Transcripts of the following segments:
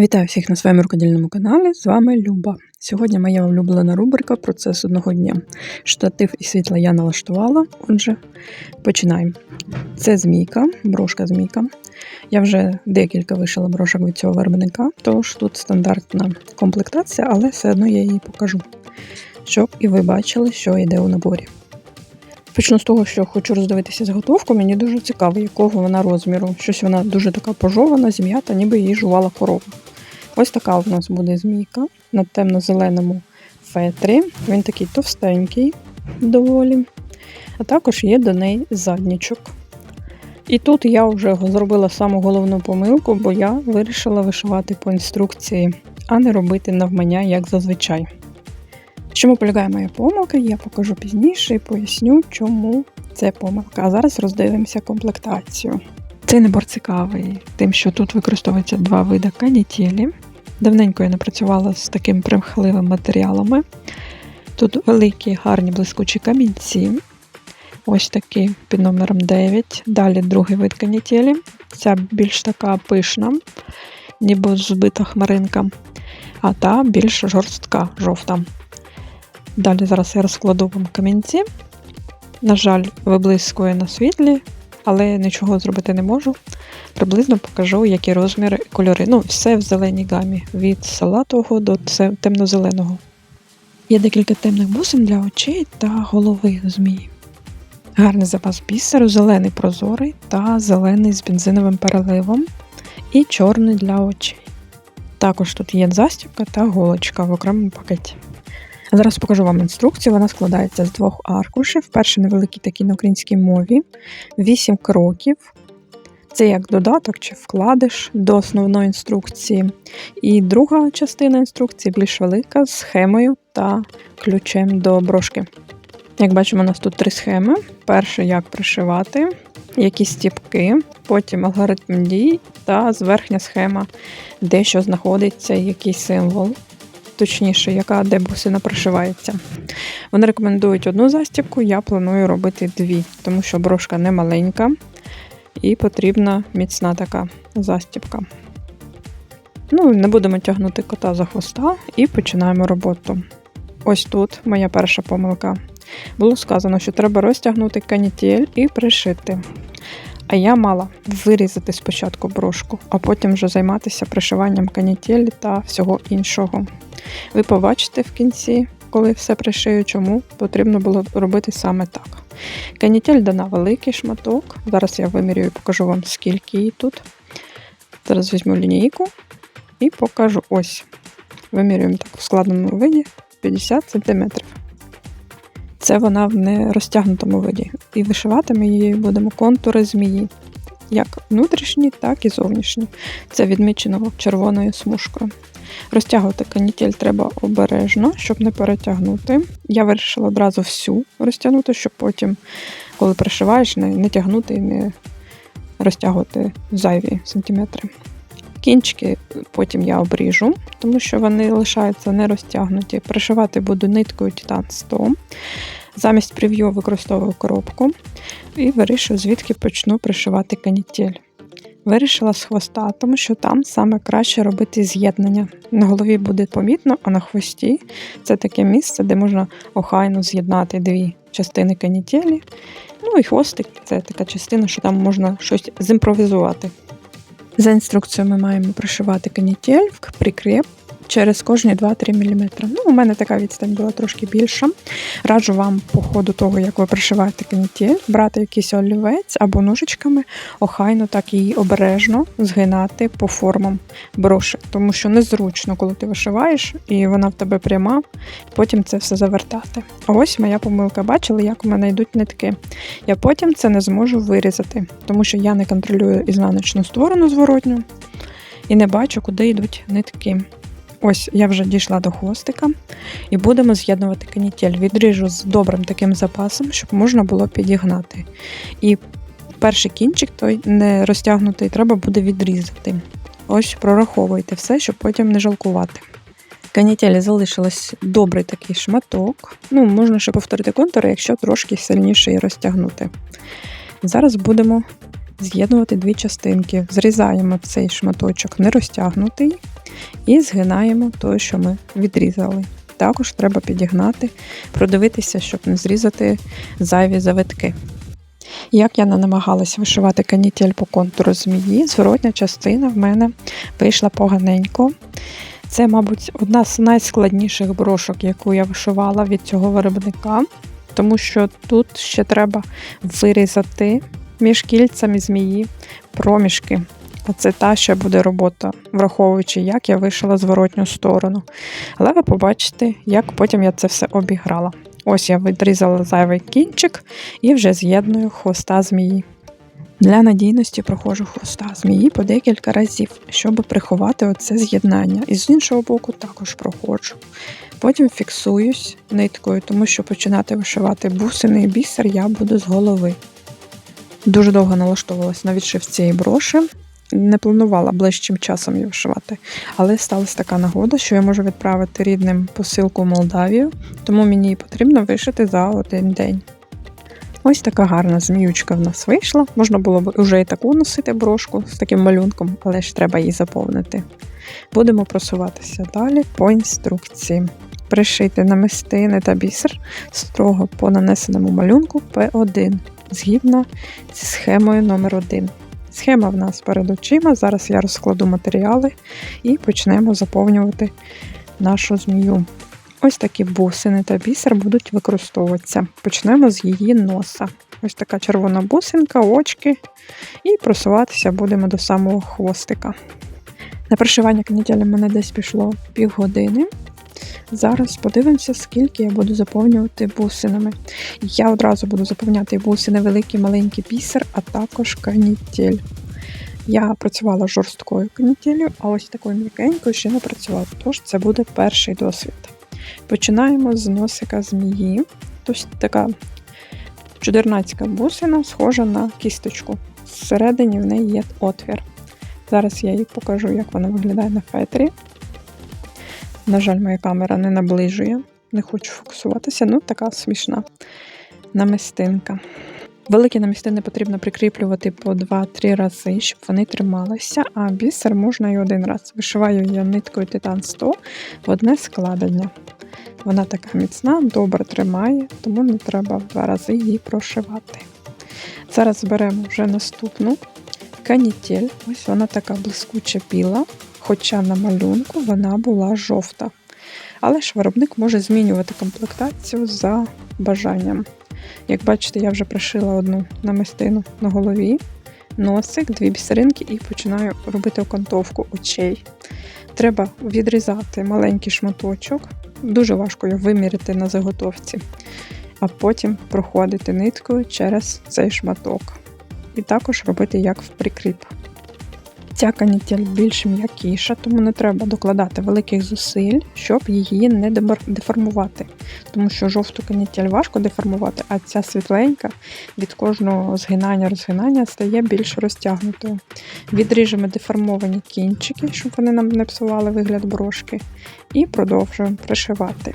Вітаю всіх на своєму рукодільному каналі. З вами Люба. Сьогодні моя улюблена рубрика Процес одного дня. Штатив і світла я налаштувала. Отже, починаємо. Це змійка, брошка змійка. Я вже декілька вишила брошок від цього виробника, тож тут стандартна комплектація, але все одно я її покажу, щоб і ви бачили, що йде у наборі. Почну з того, що хочу роздивитися заготовку. Мені дуже цікаво, якого вона розміру. Щось вона дуже така пожована, зм'ята, ніби її жувала корова. Ось така у нас буде змійка на темно-зеленому фетрі. Він такий товстенький доволі. А також є до неї заднічок. І тут я вже зробила саму головну помилку, бо я вирішила вишивати по інструкції, а не робити навмання, як зазвичай. Чому полягає моя помилка, я покажу пізніше і поясню, чому це помилка. А зараз роздивимося комплектацію. Цей набор цікавий, тим, що тут використовується два види канітелі. Давненько я не працювала з такими примхливими матеріалами. Тут великі, гарні блискучі камінці. Ось такі під номером 9. Далі другий вид канітелі. Ця більш така пишна, ніби збита хмаринка, а та більш жорстка, жовта. Далі зараз я розкладу вам камінці. На жаль, виблискує на світлі, але нічого зробити не можу. Приблизно покажу, які розміри кольори. Ну, все в зеленій гамі, від салатового до темно-зеленого. Є декілька темних бусин для очей та голови змії. Гарний запас бісеру, зелений прозорий та зелений з бензиновим переливом і чорний для очей. Також тут є застібка та голочка в окремому пакеті. Зараз покажу вам інструкцію. Вона складається з двох аркушів. Перший невеликий такий на українській мові, 8 кроків. Це як додаток чи вкладиш до основної інструкції. І друга частина інструкції більш велика з схемою та ключем до брошки. Як бачимо, у нас тут три схеми: перше, як пришивати, які стіпки, потім алгоритм дій та зверхня схема, де що знаходиться, який символ точніше, яка де бусина прошивається. Вони рекомендують одну застібку, я планую робити дві, тому що брошка не маленька і потрібна міцна така застібка. Ну, не будемо тягнути кота за хвоста і починаємо роботу. Ось тут моя перша помилка. Було сказано, що треба розтягнути канітель і пришити. А я мала вирізати спочатку брошку, а потім вже займатися пришиванням канітелі та всього іншого. Ви побачите в кінці, коли все пришию, чому потрібно було робити саме так. Канітель дана великий шматок. Зараз я вимірюю і покажу вам, скільки її тут. Зараз візьму лінійку і покажу ось. Вимірюємо так в складеному виді 50 см. Це вона в нерозтягнутому виді. І вишивати ми її будемо контури змії, як внутрішні, так і зовнішні. Це відмічено червоною смужкою. Розтягувати канітель треба обережно, щоб не перетягнути. Я вирішила одразу всю розтягнути, щоб потім, коли пришиваєш, не, не тягнути і не розтягувати зайві сантиметри. Кінчики потім я обріжу, тому що вони лишаються не розтягнуті. Пришивати буду ниткою Titan 100. Замість прев'ю використовую коробку і вирішую, звідки почну пришивати канітель. Вирішила з хвоста, тому що там саме краще робити з'єднання. На голові буде помітно, а на хвості це таке місце, де можна охайно з'єднати дві частини канітелі. Ну і хвостик це така частина, що там можна щось зімпровізувати. За інструкцією ми маємо пришивати канітель в прикреп через кожні 2-3 мм. Ну, У мене така відстань була трошки більша. Раджу вам, по ходу того, як ви пришиваєте канітель, брати якийсь олівець або ножичками, охайно так її обережно згинати по формам брошек, тому що незручно, коли ти вишиваєш, і вона в тебе пряма, потім це все завертати. Ось моя помилка. Бачили, як у мене йдуть нитки. Я потім це не зможу вирізати, тому що я не контролюю ізнаночну сторону зворотню і не бачу, куди йдуть нитки. Ось я вже дійшла до хвостика і будемо з'єднувати канітель. Відріжу з добрим таким запасом, щоб можна було підігнати. І перший кінчик, той не розтягнутий, треба буде відрізати. Ось прораховуйте все, щоб потім не жалкувати. Канітелі залишилось добрий такий шматок. Ну, можна ще повторити контури, якщо трошки сильніше її розтягнути. Зараз будемо з'єднувати дві частинки. Зрізаємо цей шматочок не розтягнутий і згинаємо те, що ми відрізали. Також треба підігнати, продивитися, щоб не зрізати зайві завитки. Як я не намагалась вишивати канітель по контуру змії, зворотня частина в мене вийшла поганенько. Це, мабуть, одна з найскладніших брошок, яку я вишивала від цього виробника, тому що тут ще треба вирізати між кільцями змії проміжки. Оце та ще буде робота, враховуючи, як я вишила зворотню сторону. Але ви побачите, як потім я це все обіграла. Ось я відрізала зайвий кінчик і вже з'єдную хвоста змії. Для надійності проходжу хвоста змії по декілька разів, щоб приховати оце з'єднання. І з іншого боку також проходжу. Потім фіксуюсь ниткою, тому що починати вишивати бусини і бісер я буду з голови. Дуже довго налаштовувалась на відшив цієї броші. Не планувала ближчим часом її вишивати, але сталася така нагода, що я можу відправити рідним посилку в Молдавію, тому мені її потрібно вишити за один день. Ось така гарна зміючка в нас вийшла. Можна було б вже і таку носити брошку з таким малюнком, але ж треба її заповнити. Будемо просуватися далі по інструкції. Пришити намистини та бісер строго по нанесеному малюнку P1 згідно зі схемою номер 1 Схема в нас перед очима. Зараз я розкладу матеріали і почнемо заповнювати нашу змію. Ось такі бусини та бісер будуть використовуватися. Почнемо з її носа. Ось така червона бусинка, очки, і просуватися будемо до самого хвостика. На пришивання канітелі в мене десь пішло півгодини. Зараз подивимося, скільки я буду заповнювати бусинами. Я одразу буду заповняти бусини великий, маленький бісер, а також канітель. Я працювала жорсткою канітелью, а ось такою м'якенькою ще не працювала, тож це буде перший досвід. Починаємо з носика змії. Тобто така чудернацька бусина, схожа на кісточку. Всередині в неї є отвір. Зараз я їй покажу, як вона виглядає на фетрі. На жаль, моя камера не наближує, не хочу фокусуватися, ну така смішна намистинка. Великі намістини потрібно прикріплювати по 2-3 рази, щоб вони трималися, а бісер можна і один раз. Вишиваю я ниткою Титан 100 в одне складення. Вона така міцна, добре тримає, тому не треба в два рази її прошивати. Зараз беремо вже наступну канітель. Ось вона така блискуча біла, хоча на малюнку вона була жовта. Але ж виробник може змінювати комплектацію за бажанням. Як бачите, я вже пришила одну намистину на голові, носик, дві бісеринки і починаю робити окантовку очей. Треба відрізати маленький шматочок, дуже важко його виміряти на заготовці, а потім проходити ниткою через цей шматок. І також робити як в прикріп. Ця канітель більш м'якіша, тому не треба докладати великих зусиль, щоб її не деформувати. Тому що жовту канітель важко деформувати, а ця світленька від кожного згинання-розгинання стає більш розтягнутою. Відріжемо деформовані кінчики, щоб вони нам не псували вигляд брошки, і продовжуємо пришивати.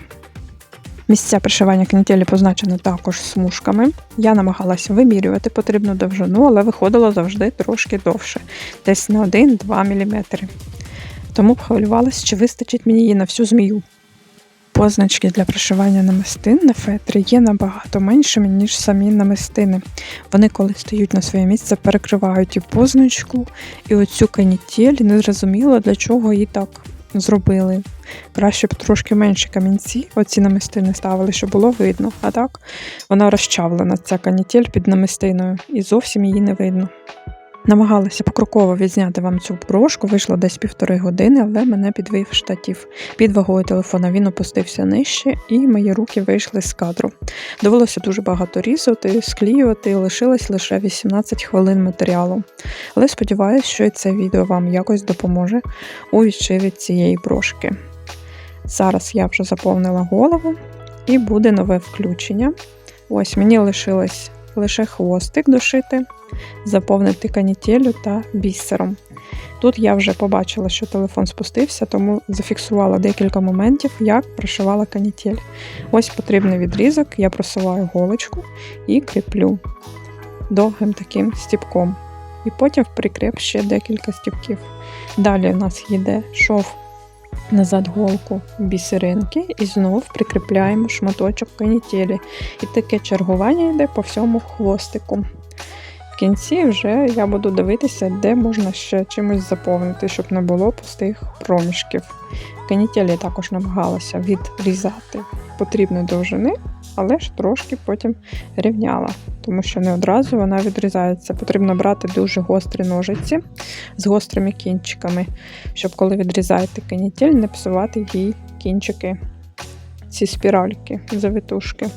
Місця пришивання канітелі позначені також смужками. Я намагалася вимірювати потрібну довжину, але виходило завжди трошки довше, десь на 1-2 мм. Тому хвилювалася, чи вистачить мені її на всю змію. Позначки для пришивання намистин на фетрі є набагато меншими, ніж самі намистини. Вони, коли стають на своє місце, перекривають і позначку, і оцю канітель, не зрозуміло, для чого її так зробили. Краще б трошки менші камінці, оці намистини ставили, щоб було видно. А так вона розчавлена, ця канітель під намистиною, і зовсім її не видно. Намагалася покроково відзняти вам цю брошку, вийшло десь півтори години, але мене підвів штатів. Під вагою телефона він опустився нижче, і мої руки вийшли з кадру. Довелося дуже багато різати, склеювати, лишилось лише 18 хвилин матеріалу. Але сподіваюся, що і це відео вам якось допоможе у відшиві цієї брошки. Зараз я вже заповнила голову і буде нове включення. Ось мені лишилось лише хвостик дошити, заповнити канітелю та бісером. Тут я вже побачила, що телефон спустився, тому зафіксувала декілька моментів, як пришивала канітель. Ось потрібний відрізок, я просуваю голочку і кріплю довгим таким стіпком. І потім прикріп ще декілька стіпків. Далі у нас йде шов назад голку бісеринки і знов прикріпляємо шматочок канітелі. І таке чергування йде по всьому хвостику. В кінці вже я буду дивитися, де можна ще чимось заповнити, щоб не було пустих проміжків. Канітелі також намагалася відрізати потрібної довжини, але ж трошки потім рівняла, тому що не одразу вона відрізається. Потрібно брати дуже гострі ножиці з гострими кінчиками, щоб коли відрізаєте канітель, не псувати їй кінчики, ці спіральки, завитушки.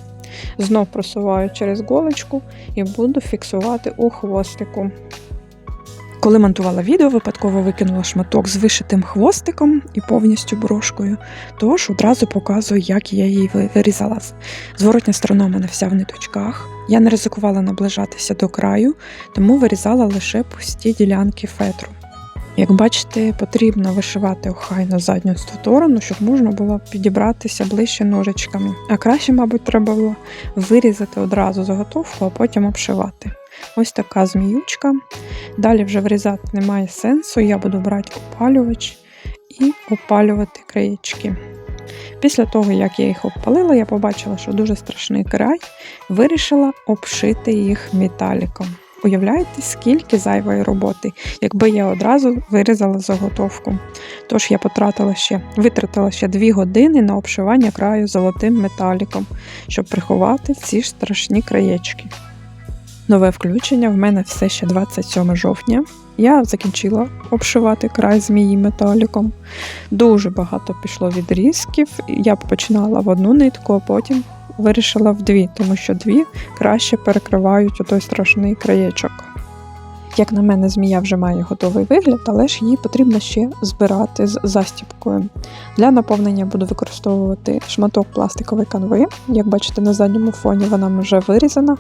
Знов просуваю через голочку і буду фіксувати у хвостику. Коли монтувала відео, випадково викинула шматок з вишитим хвостиком і повністю брошкою, тож одразу показую, як я її вирізала. Зворотня сторона у мене вся в ниточках. Я не ризикувала наближатися до краю, тому вирізала лише пусті ділянки фетру. Як бачите, потрібно вишивати охайно задню сторону, щоб можна було підібратися ближче ножичками. А краще, мабуть, треба було вирізати одразу заготовку, а потім обшивати. Ось така зміючка. Далі вже вирізати немає сенсу. Я буду брати опалювач і опалювати краєчки. Після того, як я їх обпалила, я побачила, що дуже страшний край, вирішила обшити їх металіком. Уявляєте, скільки зайвої роботи, якби я одразу вирізала заготовку. Тож я потратила ще, витратила ще 2 години на обшивання краю золотим металіком, щоб приховати ці ж страшні краєчки. Нове включення в мене все ще 27 жовтня. Я закінчила обшивати край змії металіком. Дуже багато пішло відрізків. Я починала в одну нитку, а потім вирішила в дві, тому що дві краще перекривають той страшний краєчок. Як на мене, змія вже має готовий вигляд, але ж її потрібно ще збирати з застіпкою. Для наповнення буду використовувати шматок пластикової канви. Як бачите, на задньому фоні вона вже вирізана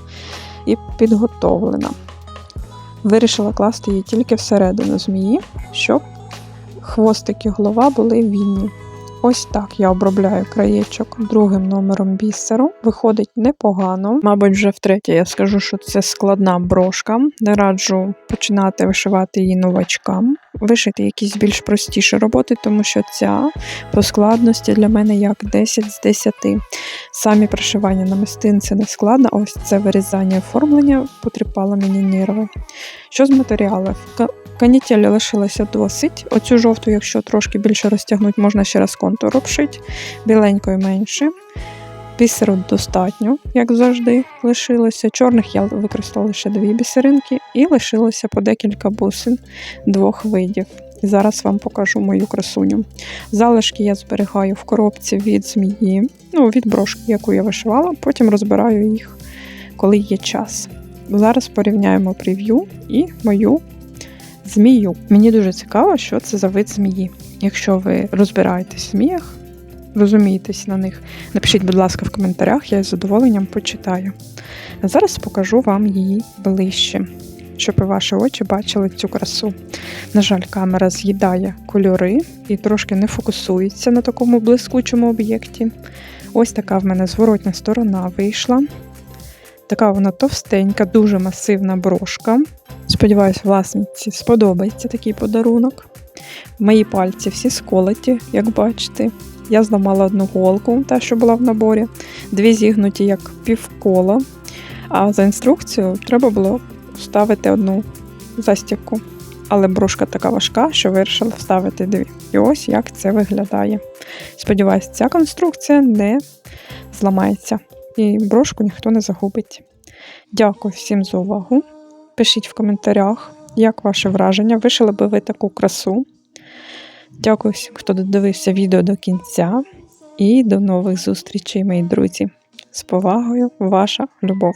і підготовлена. Вирішила класти її тільки всередину змії, щоб хвостик і голова були вільні. Ось так я обробляю краєчок другим номером бісеру. Виходить непогано. Мабуть, вже втретє я скажу, що це складна брошка. Не раджу починати вишивати її новачкам. Вишити якісь більш простіші роботи, тому що ця по складності для мене як 10 з 10. Самі пришивання на мистинці не складно, ось це вирізання і оформлення потріпало мені нерви. Що з матеріалів? Ка- Канітелі лишилося досить. Оцю жовту, якщо трошки більше розтягнути, можна ще раз контур обшити, біленькою менше. Бісеру достатньо, як завжди, лишилося. Чорних я використала лише дві бісеринки, і лишилося по декілька бусин двох видів. Зараз вам покажу мою красуню. Залишки я зберігаю в коробці від змії, ну, від брошки, яку я вишивала, потім розбираю їх, коли є час. Зараз порівняємо прев'ю і мою змію. Мені дуже цікаво, що це за вид змії. Якщо ви розбираєтесь в зміях, розумієтесь на них, напишіть, будь ласка, в коментарях, я з задоволенням почитаю. А зараз покажу вам її ближче, щоб ваші очі бачили цю красу. На жаль, камера з'їдає кольори і трошки не фокусується на такому блискучому об'єкті. Ось така в мене зворотня сторона вийшла. Така вона товстенька, дуже масивна брошка. Сподіваюсь, власниці сподобається такий подарунок. Мої пальці всі сколоті, як бачите. Я зламала одну голку, та що була в наборі, дві зігнуті як півкола. А за інструкцією треба було вставити одну застібку. Але брошка така важка, що вирішила вставити дві. І ось як це виглядає. Сподіваюсь, ця конструкція не зламається і брошку ніхто не загубить. Дякую всім за увагу. Пишіть в коментарях, як ваше враження, вишили би ви таку красу. Дякую всім, хто додивився відео до кінця. І до нових зустрічей, мої друзі. З повагою, ваша любов.